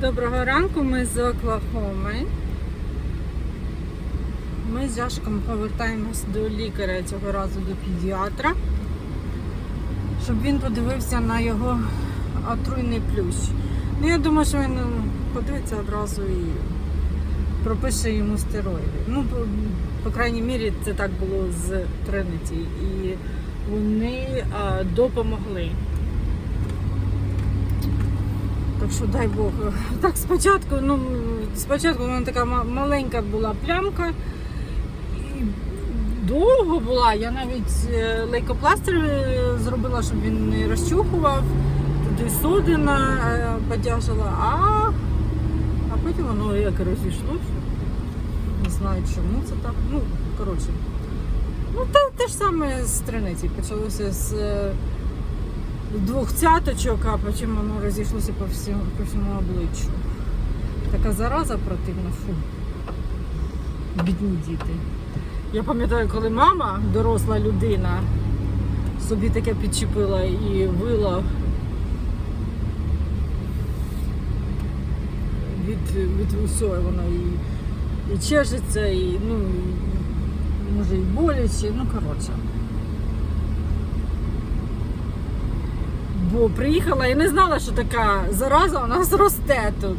Доброго ранку, ми з Оклахоми. Ми з Яшиком повертаємось до лікаря цього разу до педіатра, щоб він подивився на його отруйний плющ. Ну, я думаю, що він ну, подивиться одразу і пропише йому стероїди. Ну, по, крайній мірі, це так було з Тринity. І вони допомогли. Так що дай Бог. Так спочатку, ну спочатку вона така маленька була плямка. І довго була. Я навіть е, лейкопластир е, зробила, щоб він не розчухував. Туди содина е, подяжила, а, а потім воно як розійшлося. Не знаю чому це так. Ну, коротше. Ну, те, те ж саме з триниці. Почалося з. Двох цяточок, а потім воно розійшлося по всьому, по всьому обличчю. Така зараза противна, фу. Бідні діти. Я пам'ятаю, коли мама, доросла людина, собі таке підчепила і вила від, від усього воно і, і чешеться, і ну, може і боляче, ну коротше. Бо приїхала і не знала, що така зараза у нас росте тут.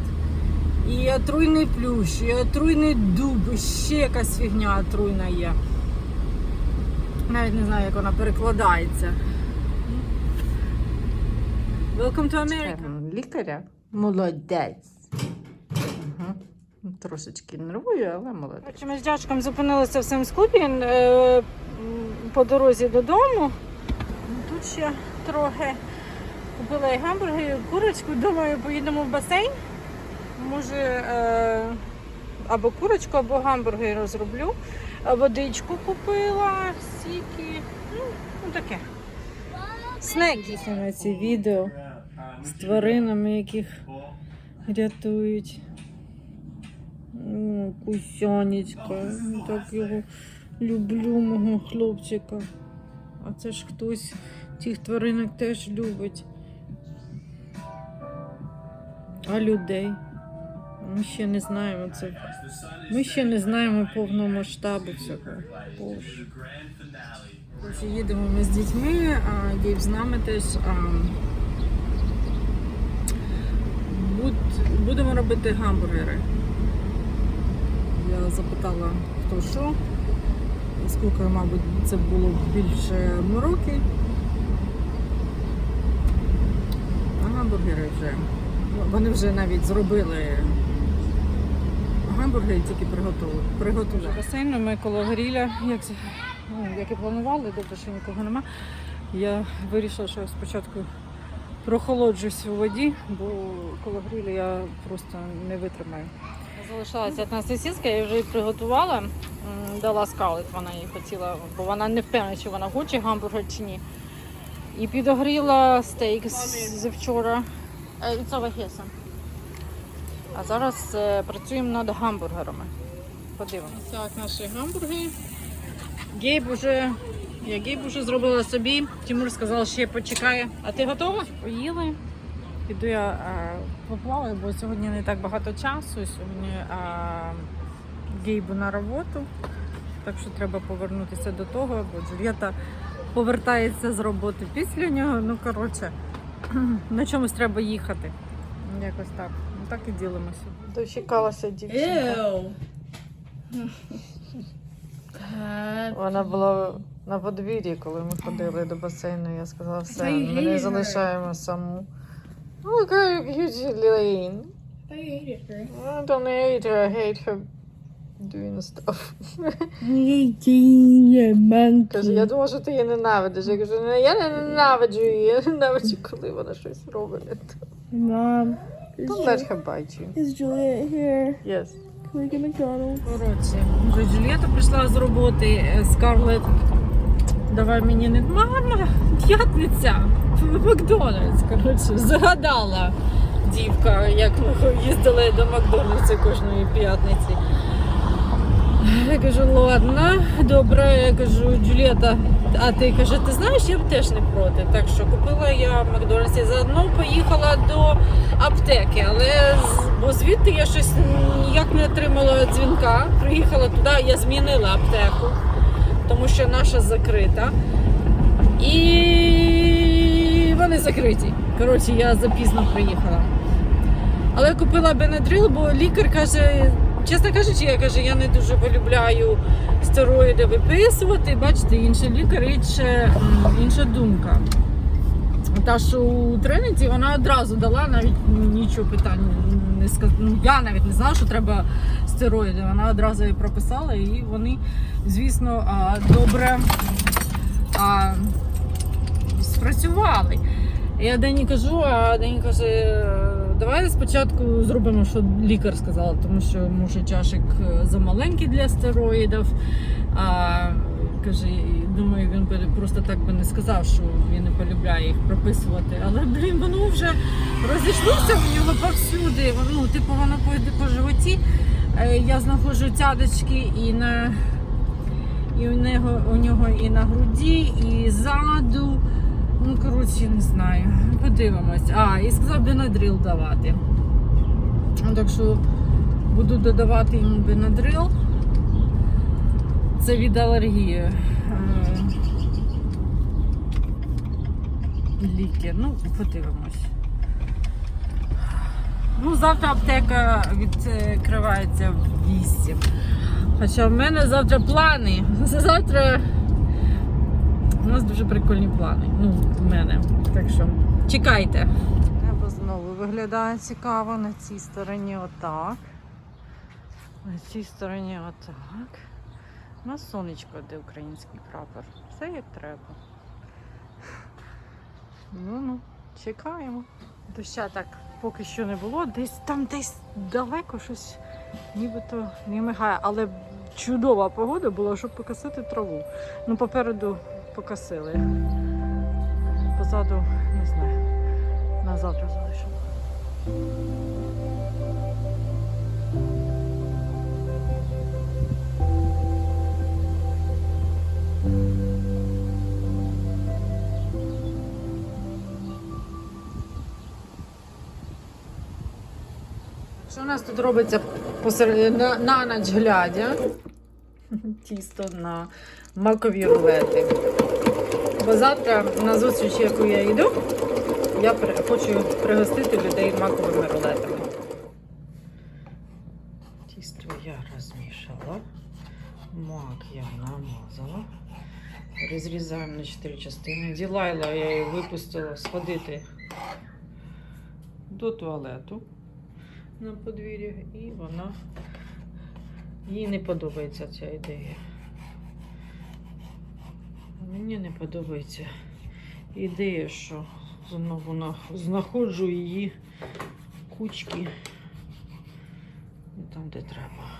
І отруйний плющ, і отруйний дуб, і ще якась фігня отруйна є. Навіть не знаю, як вона перекладається. Welcome to America. Лікаря? Молодець. Угу. Трошечки нервую, але молодець. Ми з дядьком зупинилися в Семскупі е, по дорозі додому. Тут ще трохи. Купила і гамбургер, курочку. Думаю, поїдемо в басейн. Може е, або курочку, або гамбургер зроблю. А Водичку купила, сіки. Ну, ну таке. Снеки на ці відео з тваринами, яких рятують. О, Кусянечка. Так його люблю, мого хлопчика. А це ж хтось цих тваринок теж любить. А людей? Ми ще не знаємо це. Ми ще не знаємо повного масштабу цього. Боже. Їдемо ми з дітьми, а Гейб з нами теж. А, буд- будемо робити гамбургери. Я запитала, хто що. Скільки, мабуть, це було більше мороки. А гамбургери вже. Вони вже навіть зробили гамбургери, тільки приготували. приготували. Басейну ми коло гріля, як, ну, як і планували, добре, що нікого нема. Я вирішила, що я спочатку прохолоджусь у воді, бо коло гріля я просто не витримаю. Залишилася одна сосиска, я вже її приготувала. Дала скалит, вона її хотіла, бо вона не впевнена, чи вона хоче гамбургер чи ні. І підогріла стейк з вчора. Е, It's over here, son. А зараз е, працюємо над гамбургерами. Подивимося. Так, наші гамбургери. Гейб уже, я Гейб уже зробила собі. Тимур сказав, ще почекає. А ти готова? Поїли. Піду я а, поплаваю, бо сьогодні не так багато часу. Сьогодні а, Гейбу на роботу. Так що треба повернутися до того, бо Джульєта повертається з роботи після нього. Ну, коротше, на чомусь треба їхати. Якось так. Ну так і ділимося. Дочекалася дівчинка. Вона була на подвір'ї, коли ми ходили до басейну. Я сказала, все, ми не залишаємо саму. Look how cute Lane. I hated her. I don't hate her, I hate her doing stuff. Каже, я думала, що ти її ненавидиш. Я кажу, «Не, я не ненавиджу її, я ненавиджу, коли вона щось робить. не то». Mom, is, Don't let her bite you. is Juliet here? Yes. Can we get McDonald's? Коротше, вже Джульєта прийшла з роботи, е, Скарлет. Давай мені не. Мама, п'ятниця! Макдональдс. Коротше, загадала дівка, як ми їздили до Макдональдса кожної п'ятниці. Я кажу, ладно, добре, я кажу, Джульєта, а ти каже, ти знаєш, я б теж не проти. Так що купила я в Макдональдсі. Заодно поїхала до аптеки, але Бо звідти я щось ніяк не отримала дзвінка. Приїхала туди, я змінила аптеку, тому що наша закрита. І вони закриті. Коротше, я запізно приїхала. Але купила Бенедрил, бо лікар каже, чесно кажучи, я каже, я не дуже полюбляю стероїди виписувати. Бачите, інший лікар, інша, інша думка. Та, що у Трениті вона одразу дала, навіть нічого питань не сказала. Ну, я навіть не знала, що треба стероїди. Вона одразу її прописала, і вони, звісно, добре а, спрацювали. Я Дені кажу, а Дені каже, давай спочатку зробимо, що лікар сказала, тому що може чашик е, замаленький для стероїдів. А, каже, думаю, він би просто так би не сказав, що він не полюбляє їх прописувати. Але блін, воно вже розійшлося в нього повсюди. Воно, типу, воно по, по животі. Е, Я знаходжу цядочки і на і у нього, у нього і на груді, і ззаду. Ну, коротше, не знаю. Подивимось. А, і сказав бенадрил давати. Так що буду додавати йому бенадрил. Це від алергії. Е, Ліки. Ну, подивимось. Ну, завтра аптека відкривається в 8. Хоча в мене завтра плани. Завтра у нас дуже прикольні плани. Ну, в мене. Так що чекайте. Небо знову виглядає цікаво на цій стороні отак. На цій стороні отак. У нас сонечко, де український прапор. Все як треба. Ну ну, чекаємо. Доща так поки що не було. Десь там десь далеко щось нібито не мигає. Але чудова погода була, щоб покосити траву. Ну, попереду покосили. Позаду не знаю. На завтра залишимо. Що у нас тут робиться посеред... на, на ніч глядя? Тісто на макові рулети. Бо завтра на зустріч, яку я йду, я хочу пригостити людей маковими рулетами. Тісто я розмішала, мак я намазала. Розрізаємо на 4 частини. Ділайла я її випустила сходити до туалету на подвір'ї, і вона їй не подобається ця ідея. Мені не подобається ідея, що знову знаходжу її кучки там, де треба.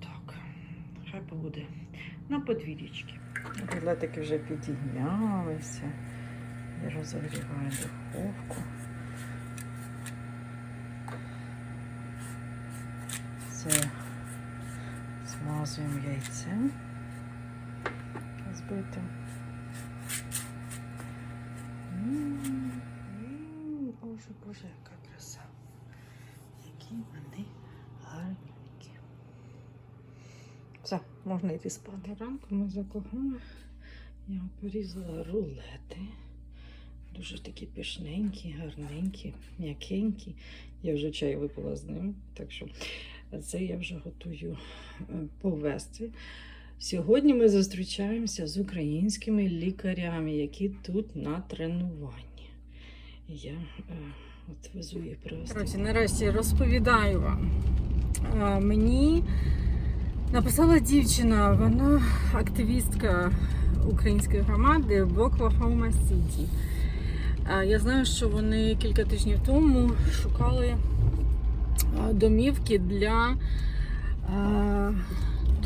Так, хай буде на подвір'ячки. Рулетики вже підігнялися. Я розігріваю духовку. Це змазуємо яйцем м, Боже, боже, яка краса. Які вони гарненькі. Все, можна йти спати. Ранку ми закохали. Я порізала рулети. Дуже такі пишненькі, гарненькі, м'якенькі. Я вже чай випила з ним, так що це я вже готую е, повести. Сьогодні ми зустрічаємося з українськими лікарями, які тут на тренуванні. Я е, от везу їх привезти. Коротше, нарешті розповідаю вам. Е, мені написала дівчина, вона активістка української громади в Оклахома Сіті. Е, Я знаю, що вони кілька тижнів тому шукали е, домівки для е,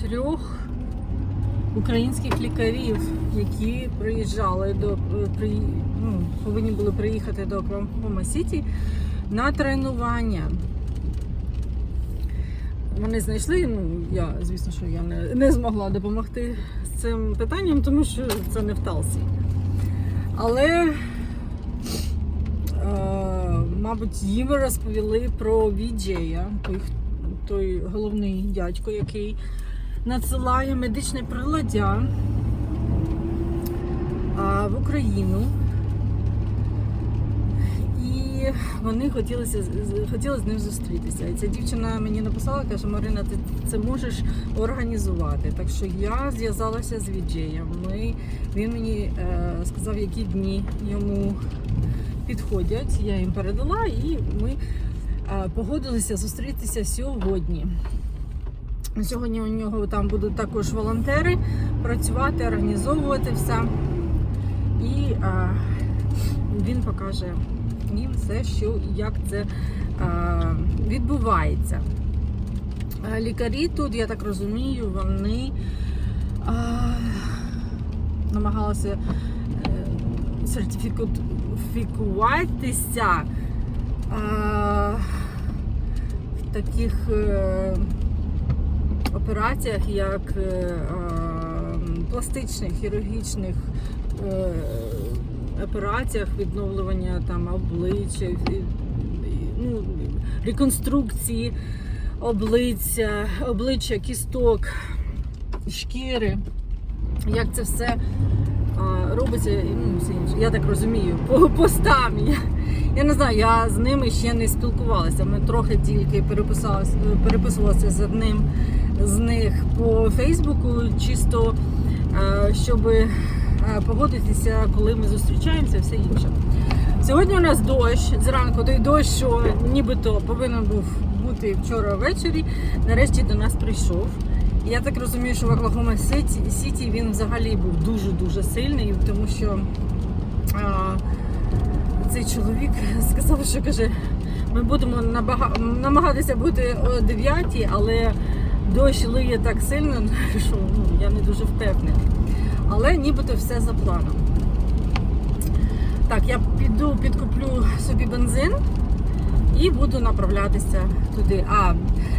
трьох українських лікарів, які приїжджали до е, при, ну, повинні були приїхати до Оклахома Сіті на тренування. Вони знайшли. Ну я звісно, що я не, не змогла допомогти з цим питанням, тому що це не в Талсі. Але е, мабуть, їм розповіли про віджея, той, той головний дядько, який надсилає медичне приладдя в Україну. І вони хотіли, хотіли з ним зустрітися. І ця дівчина мені написала, каже, Марина, ти це можеш організувати. Так що я зв'язалася з віджеєм. Він мені е, сказав, які дні йому підходять. Я їм передала, і ми е, погодилися зустрітися сьогодні. Сьогодні у нього там будуть також волонтери працювати, організовувати все. І е, він покаже їм все, що як це е, відбувається. Лікарі тут, я так розумію, вони е, намагалися е, сертифікуватися е, в таких е, операціях, як е, е, пластичних, хірургічних е, операціях відновлювання там обличчя, ну, реконструкції обличчя, обличчя, кісток, шкіри. Як це все робиться, ну, все інше. Я так розумію, по постам. Я, не знаю, я з ними ще не спілкувалася. Ми трохи тільки переписалися, переписувалися з одним з них по Фейсбуку, чисто е, щоб е, погодитися, коли ми зустрічаємося, все інше. Сьогодні у нас дощ. Зранку той дощ, що нібито повинен був бути вчора ввечері. Нарешті до нас прийшов. Я так розумію, що в Оклахома Сіті, він взагалі був дуже-дуже сильний, тому що а, цей чоловік сказав, що каже, ми будемо намагатися бути о 9, але дощ лиє так сильно, що ну, я не дуже впевнена. Але нібито все за планом. Так, я піду підкуплю собі бензин і буду направлятися туди. А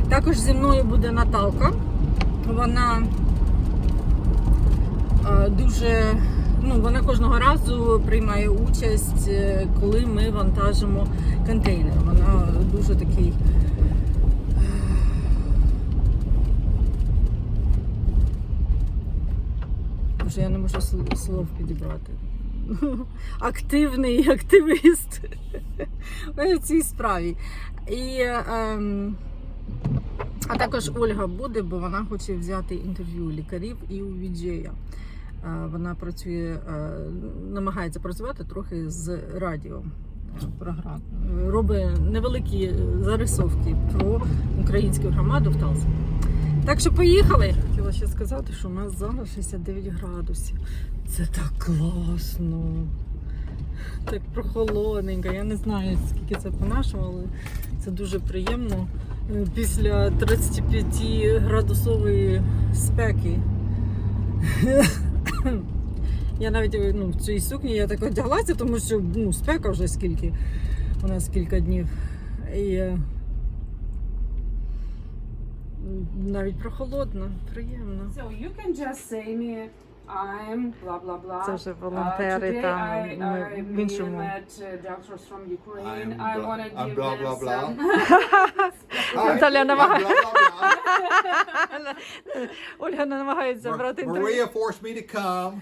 також зі мною буде Наталка. Вона е, дуже, ну, вона кожного разу приймає участь, е, коли ми вантажимо контейнер. Вона дуже такий. е, Боже, я не можу сл- слов підібрати. Активний активіст в цій справі. І, ем, а також Ольга буде, бо вона хоче взяти інтерв'ю лікарів і у віджея. Е, Вона працює, е, намагається працювати трохи з радіо е, програм. Робить невеликі зарисовки про українську громаду в Талсі. Так що поїхали. Хотіла ще сказати, що у нас зараз 69 градусів. Це так класно. Так прохолодненько. Я не знаю, скільки це по-нашому, але це дуже приємно е, після 35 градусової спеки. Я навіть ну, в цій сукні я так одяглася, тому що ну, спека вже скільки. У нас кілька днів. І е, навіть прохолодно, приємно. So you can just say me, I'm blah blah blah. Це вже Uh, волонтери today там I, ми I в іншому. met uh, doctors from Ukraine. I'm I blah- want to I'm give blah, them blah, blah. some. Наталя I'm намагає- blah, blah, blah. Ольга намагається Mar- інтерв'ю. Maria forced me to come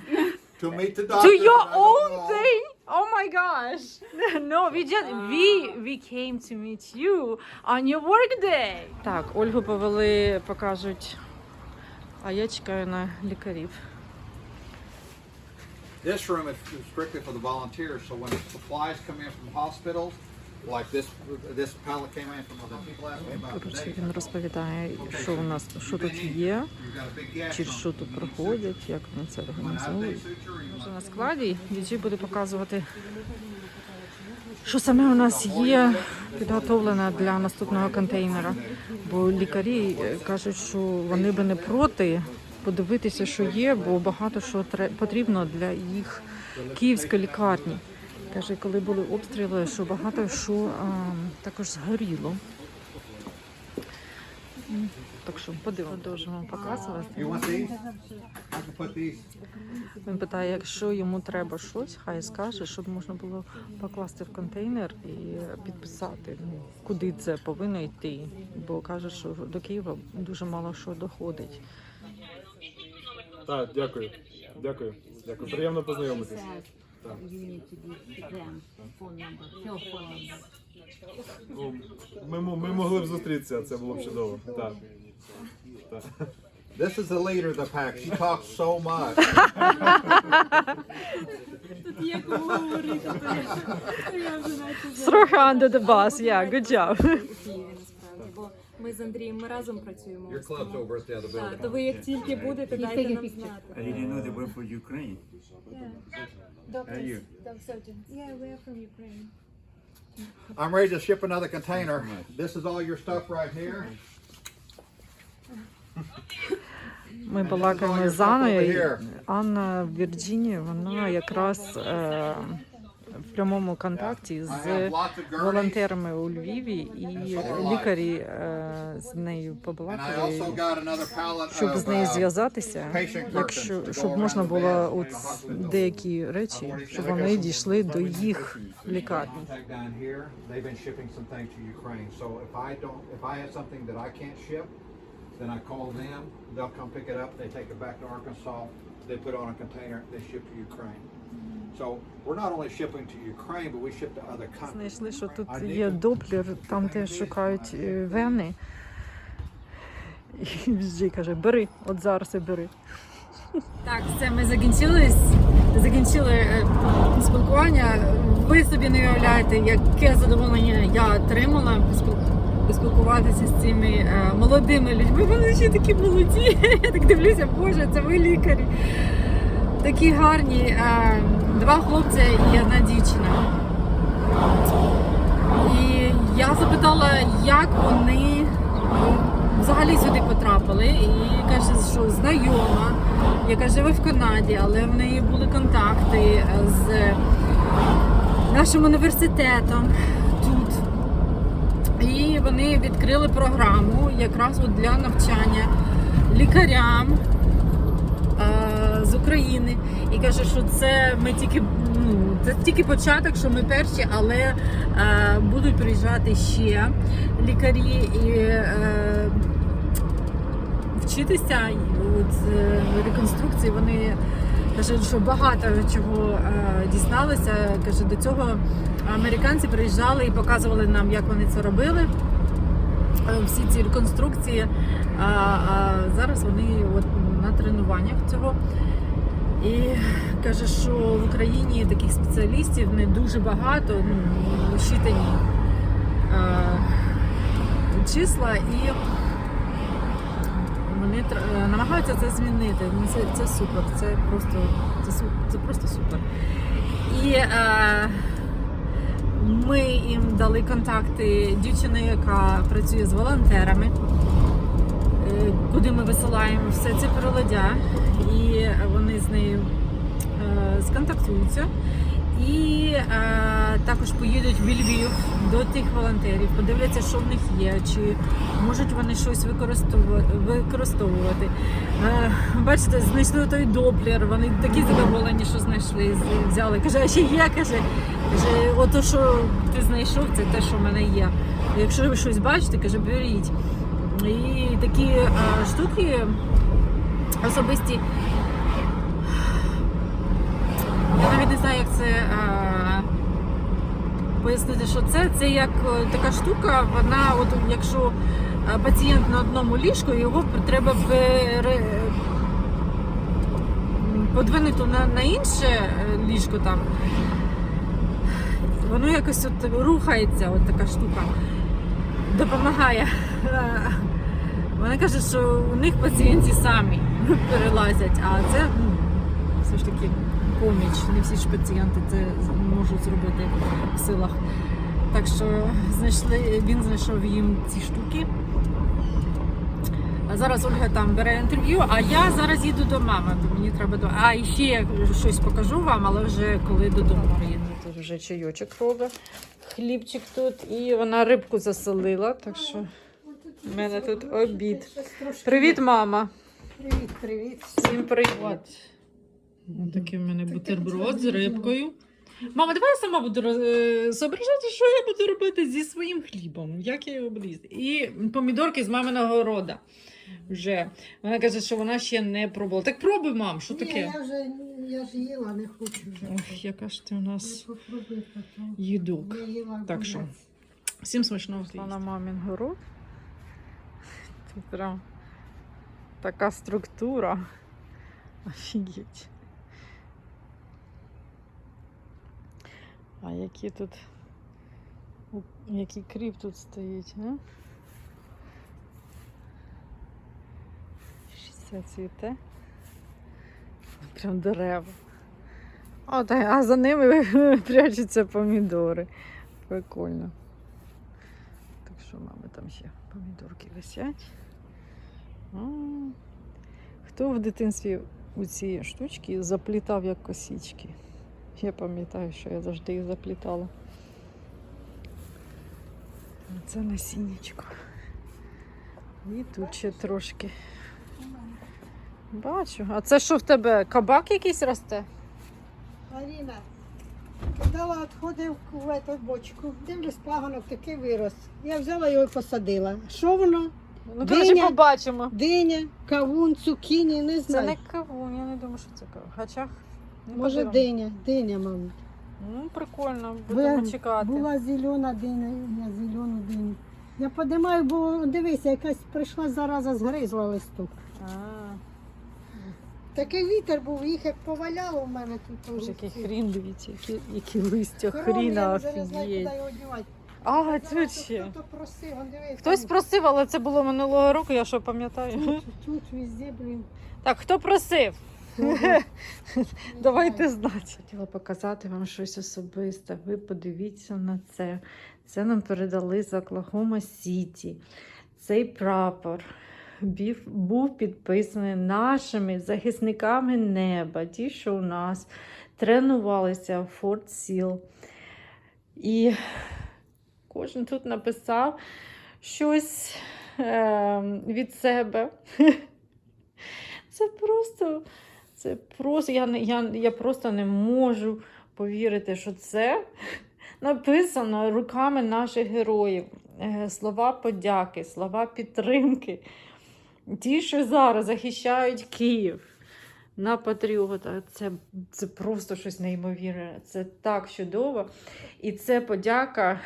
to meet the doctor. To your own thing? Oh my gosh! No, we just we we came to meet you on your work day. Так, Ольгу повели, покажуть. А я чекаю на лікарів. This room is strictly for the volunteers, so when supplies come in from hospitals, Коротше, він розповідає, що у нас що тут є, чи що тут проходять, як вони це you Вже на складі Діджі буде показувати, що саме у нас є підготовлено для наступного контейнера. Бо лікарі е, кажуть, що вони би не проти подивитися, що є, бо багато що потрібно для їх київської лікарні. Каже, коли були обстріли, що багато що а, також згоріло. Так що подивимо, продовжуємо показувати. Він питає, якщо йому треба щось, хай скаже, щоб можна було покласти в контейнер і підписати, ну, куди це повинно йти. Бо каже, що до Києва дуже мало що доходить. Так, дякую. Дякую. Дякую. Приємно познайомитись. Так. Ну, ми, мо- ми могли б зустрітися, це було б чудово. Так. Так. This is the leader of the pack. She talks so much. Throw her under the bus, yeah, good job. Києві насправді, бо ми з Андрієм ми разом працюємо. Your club's over at the other Так, то ви як тільки будете, дайте нам знати. I didn't know they were for Ukraine. Are you? Yeah, we're from Ukraine. I'm ready to ship another container. This is all your stuff right here. Ми балакаємо з Анною. Анна в Вірджинії, вона якраз е, в прямому контакті з волонтерами у Львіві, і лікарі е, з нею побалакали, щоб з нею uh, зв'язатися, якщо щоб можна було от деякі речі, щоб вони дійшли до їх лікарні. Then I call them, they'll come pick it up, they take it back to Arkansas, they put it on a container, they ship to Ukraine. Знайшли, що тут є доплер, там де шукають е, вени. І Джей каже, бери, от зараз і бери. Так, все, ми закінчили, закінчили е, спілкування. Ви собі не уявляєте, яке задоволення я отримала поспілкуватися з цими е, молодими людьми. Вони ще такі молоді. Я так дивлюся, боже, це ви лікарі. Такі гарні. е, Два хлопця і одна дівчина. І я запитала, як вони ну, взагалі сюди потрапили. І каже, що знайома, яка живе в Канаді, але в неї були контакти з нашим університетом тут. І вони відкрили програму якраз для навчання лікарям України і каже, що це ми тільки ну це тільки початок, що ми перші, але е, будуть приїжджати ще лікарі і е, вчитися от, е, реконструкції. Вони каже, що багато чого е, дізналися. Каже, до цього американці приїжджали і показували нам, як вони це робили. Е, Всі ці реконструкції. А, а зараз вони от на тренуваннях цього. І каже, що в Україні таких спеціалістів не дуже багато, ну, щитані е, числа, і вони е, намагаються це змінити. Ну, Це, це супер, це просто, це, це просто супер. І е, ми їм дали контакти дівчини, яка працює з волонтерами куди ми висилаємо все це приладдя, і вони з нею е, сконтактуються. І е, також поїдуть в Львів до тих волонтерів, подивляться, що в них є, чи можуть вони щось використовувати. Е, бачите, знайшли той доплер, вони такі задоволені, що знайшли, взяли. Каже, а ще є, каже, каже, ото, що ти знайшов, це те, що в мене є. Якщо ви щось бачите, каже, беріть. І такі е, штуки особисті. Я навіть не знаю, як це е, пояснити, що це. Це як е, така штука, вона, от якщо пацієнт на одному ліжку, його треба пере, подвинути на, на інше ліжко там. Воно якось от рухається, от така штука. Допомагає. Вони кажуть, що у них пацієнти самі перелазять, а це ну, все ж таки поміч. Не всі ж пацієнти це можуть зробити в силах. Так що знайшли, він знайшов їм ці штуки. А зараз Ольга там бере інтерв'ю, а я зараз їду до мами, бо мені треба до. А і ще я щось покажу вам, але вже коли додому приїду. Тут вже чайочок робить, хлібчик тут, і вона рибку засолила, так що. У мене тут обід. Привіт, мама. Привіт, привіт. Всім привіт. Такий в мене бутерброд з рибкою. Мама, давай я сама буду роз- е, зображати, що я буду робити зі своїм хлібом, як я його буду їсти. І помідорки з маминого города. Вже. Вона каже, що вона ще не пробувала. Так пробуй, мам, що Ні, таке? я вже я ж їла, не хочу вже. Ох, яка ж ти у нас Попробуй їдук. Так що. Всім смачного. На мамін город. Прям така структура. Офігеть. А які тут. Який кріп тут стоїть, а? Все цвіте. Прям дерева. О, та, а за ними прячуться помідори. Прикольно. Так що, мами, там ще помідорки висять. А, Хто в дитинстві у ці штучки заплітав як косічки? Я пам'ятаю, що я завжди їх заплітала. Це насіннячко. І тут ще трошки. Бачу. А це що в тебе? Кабак якийсь росте? Аріна, дала відходи в, в бочку. Дивлюсь, пагонок такий вирос. Я взяла його і посадила. Що воно? Ну, коротше, Диня. побачимо. Диня, кавун, цукіні, не Це знаю. не кавун, я не думаю, що це кавун. Хоча. ну, Може, подивимось. диня, диня, мабуть. Ну, прикольно, будемо Була- чекати. Була зелена диня, я зелену диню. Я подимаю, бо дивися, якась прийшла зараза, згризла листок. А, Такий вітер був, їх як поваляло в мене тут. Боже, який хрін, дивіться, які, які листя хріна, офігеть. куди його дівати. А, Зараз тут ще. Хто просив, он дивись. Хтось там просив, але це було минулого року, я що пам'ятаю. Тут, тут, везде, блін. Так, хто просив? Давайте знати. Хотіла показати вам щось особисте. Ви подивіться на це. Це нам передали з Оклахома Сіті. Цей прапор був підписаний нашими захисниками неба, ті, що у нас тренувалися в Форт Сіл. І кожен тут написав щось е, від себе. Це просто, це просто, я, я, я просто не можу повірити, що це написано руками наших героїв. Е, Слова подяки, слова підтримки. Ті, що зараз захищають Київ на патріота. Це, це просто щось неймовірне. Це так чудово. І це подяка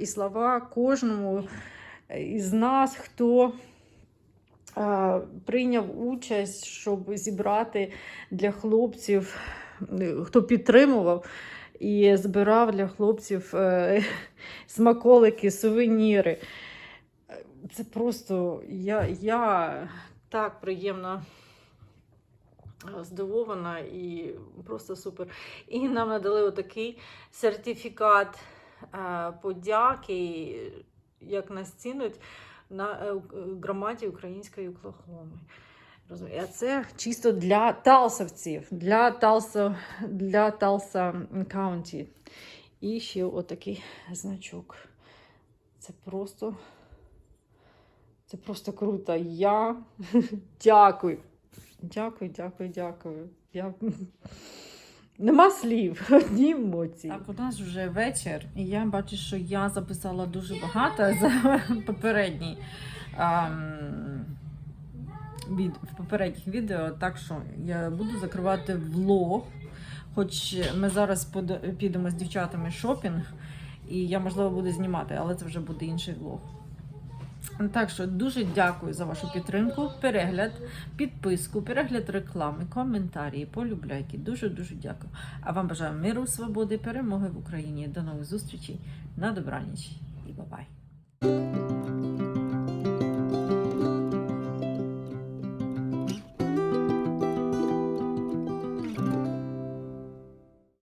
і слова кожному із нас, хто прийняв участь, щоб зібрати для хлопців, хто підтримував і збирав для хлопців е, смаколики, сувеніри. Це просто я, я так приємно здивована і просто супер. І нам надали отакий сертифікат е, подяки, як нас цінують на е, громаді української Оклахоми. Розумієте? А це чисто для талсовців, для Талса, для Талса Каунті. І ще отакий значок. Це просто, це просто круто. Я дякую. Дякую, дякую, дякую. Я... Нема слів, одні емоції. Так, у нас вже вечір, і я бачу, що я записала дуже багато за попередній. ем, від, в попередніх відео, так що я буду закривати влог. Хоч ми зараз підемо з дівчатами шопінг, і я, можливо, буду знімати, але це вже буде інший влог. Так що дуже дякую за вашу підтримку, перегляд, підписку, перегляд реклами, коментарі, полюбляйки. Дуже дуже дякую. А вам бажаю миру, свободи, перемоги в Україні. До нових зустрічей на добраніч і бабай!